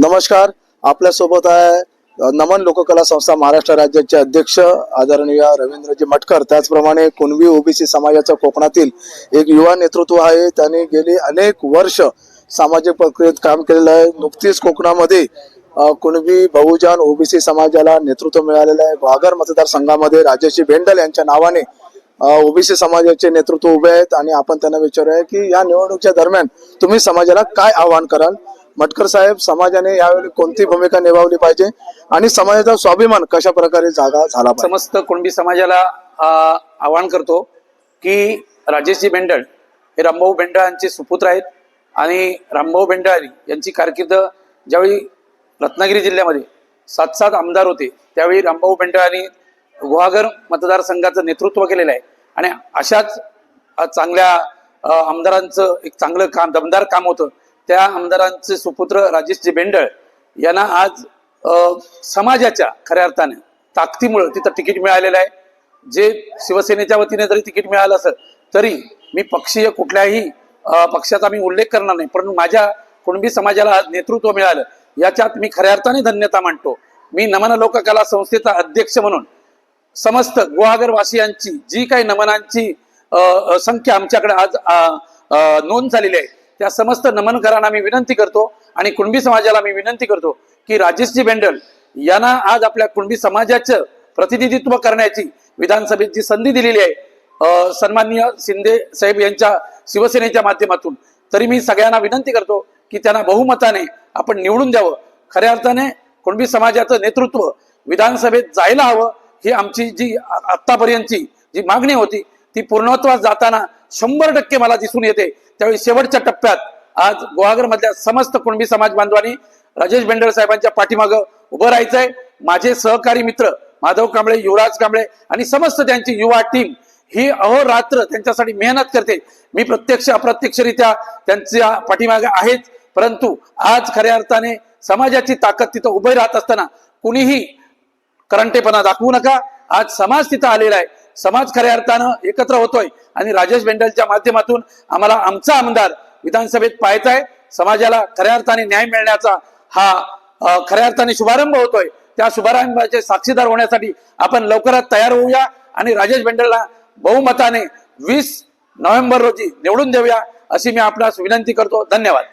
नमस्कार आपल्यासोबत आहे नमन लोककला संस्था महाराष्ट्र राज्याचे अध्यक्ष आदरणीय रवींद्रजी मटकर. त्याचप्रमाणे कुणबी ओबीसी समाजाचं कोकणातील एक युवा नेतृत्व आहे. त्यांनी गेली अनेक वर्ष सामाजिक प्रक्रियेत काम केलेलं आहे. नुकतीच कोकणामध्ये कुणबी बहुजन ओबीसी समाजाला नेतृत्व मिळालेलं आहे. वाघर मतदारसंघामध्ये राजेशी भेंडल यांच्या नावाने ओबीसी समाजाचे नेतृत्व उभे आहेत. आणि आपण त्यांना विचारूया की या निवडणुकीच्या दरम्यान तुम्ही समाजाला काय आवाहन कराल? मटकर साहेब समाजाने यावेळी कोणती भूमिका निभावली पाहिजे? आणि समाजाचा स्वाभिमान कशा प्रकारे जागा झाला समस्त कुणबी समाजाला आवाहन करतो की राजेशजी बेंडळ हे रामभाऊ बेंडळ यांचे सुपुत्र आहेत. आणि रामभाऊ बेंडळ यांची कारकीर्द ज्यावेळी रत्नागिरी जिल्ह्यामध्ये सात सात आमदार होते त्यावेळी रामभाऊ बेंडळांनी गुहागर मतदारसंघाचं नेतृत्व केलेलं आहे. आणि अशाच चांगल्या आमदारांचं एक चांगलं काम दमदार काम होतं. त्या आमदारांचे सुपुत्र राजेशजी बेंडळ यांना आज समाजाच्या खऱ्या अर्थाने ताकदीमुळं तिथं तिकीट मिळालेलं आहे. जे शिवसेनेच्या वतीने जरी तिकीट मिळालं असेल तरी मी पक्षीय कुठल्याही पक्षाचा मी उल्लेख करणार नाही. परंतु माझ्या कुणबी समाजाला आज नेतृत्व मिळालं याच्यात मी खऱ्या अर्थाने धन्यता मानतो. मी नमन लोककला संस्थेचा अध्यक्ष म्हणून समस्त गुहागरवासियांची जी काही नमनांची संख्या आमच्याकडे आज नोंद झालेली आहे त्या समस्त नमनकरांना मी विनंती करतो आणि कुणबी समाजाला मी विनंती करतो की राजेशजी बेंडल यांना आज आपल्या कुणबी समाजाचं प्रतिनिधित्व करण्याची विधानसभेत जी संधी दिलेली आहे सन्माननीय शिंदे साहेब यांच्या शिवसेनेच्या माध्यमातून तरी मी सगळ्यांना विनंती करतो की त्यांना बहुमताने आपण निवडून द्यावं. खऱ्या अर्थाने कुणबी समाजाचं नेतृत्व विधानसभेत जायला हवं ही आमची जी आत्तापर्यंतची जी मागणी होती ती पूर्णत्वास जाताना शंभर टक्के मला दिसून येते. त्यावेळी शेवटच्या टप्प्यात आज गुहागर मधल्या समस्त कुणबी समाज बांधवांनी राजेश बेंडर साहेबांच्या पाठीमागं उभं राहायचंय. माझे सहकारी मित्र माधव कांबळे युवराज कांबळे आणि समस्त त्यांची युवा टीम ही अहोरात्र त्यांच्यासाठी मेहनत करते. मी प्रत्यक्ष अप्रत्यक्षरित्या त्यांच्या पाठीमागे आहेच परंतु आज खऱ्या अर्थाने समाजाची ताकद तिथं उभे राहत असताना कुणीही करंटेपणा दाखवू नका. आज समाज तिथं आलेला आहे. समाज खऱ्या अर्थानं एकत्र होतोय. आणि राजेश बेंडलच्या माध्यमातून आम्हाला आमचा आमदार विधानसभेत पाहायचा आहे. समाजाला खऱ्या अर्थाने न्याय मिळण्याचा हा खऱ्या अर्थाने शुभारंभ होतोय. त्या शुभारंभाचे साक्षीदार होण्यासाठी आपण लवकरात तयार होऊया. आणि राजेश बेंडलला बहुमताने वीस नोव्हेंबर रोजी निवडून देऊया अशी मी आपणास विनंती करतो. धन्यवाद.